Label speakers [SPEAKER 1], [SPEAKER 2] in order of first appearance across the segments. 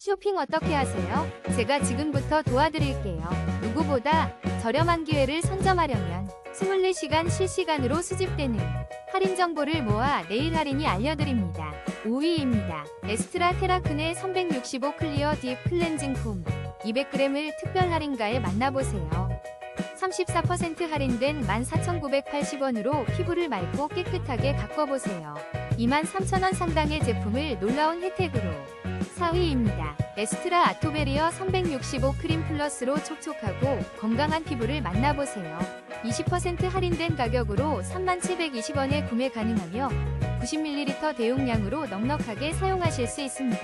[SPEAKER 1] 쇼핑 어떻게 하세요? 제가 지금부터 도와드릴게요. 누구보다 저렴한 기회를 선점하려면 24시간 실시간으로 수집되는 할인 정보를 모아 내일 할인이 알려드립니다. 5위입니다. 에스트라 테라크네 365 클리어 딥 클렌징 폼 200g을 특별 할인가에 만나보세요. 34% 할인된 14,980원으로 피부를 맑고 깨끗하게 가꿔보세요. 23,000원 상당의 제품을 놀라운 혜택으로 4위입니다. 에스트라 아토베리어 365 크림 플러스로 촉촉하고 건강한 피부를 만나보세요. 20% 할인된 가격으로 3720원에 구매 가능하며 90ml 대용량으로 넉넉하게 사용하실 수 있습니다.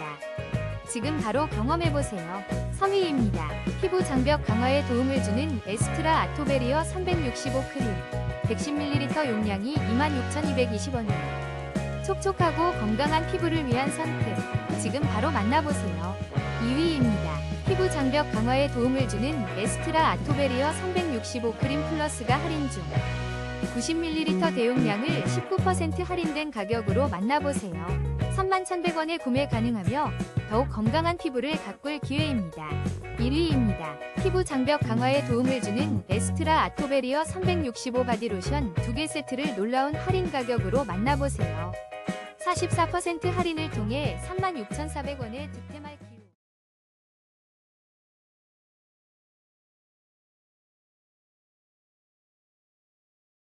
[SPEAKER 1] 지금 바로 경험해보세요. 3위입니다. 피부 장벽 강화에 도움을 주는 에스트라 아토베리어 365 크림 110ml 용량이 26,220원에 촉촉하고 건강한 피부를 위한 선택. 지금 바로 만나보세요. 2위입니다. 피부 장벽 강화에 도움을 주는 에스트라 아토베리어 365 크림 플러스가 할인 중. 90ml 대용량을 19% 할인된 가격으로 만나보세요. 31,100원에 구매 가능하며 더욱 건강한 피부를 가꿀 기회입니다. 1위입니다. 피부 장벽 강화에 도움을 주는 에스트라 아토베리어 365 바디로션 2개 세트를 놀라운 할인 가격으로 만나보세요. 44% 할인을 통해 36,400원에 득템할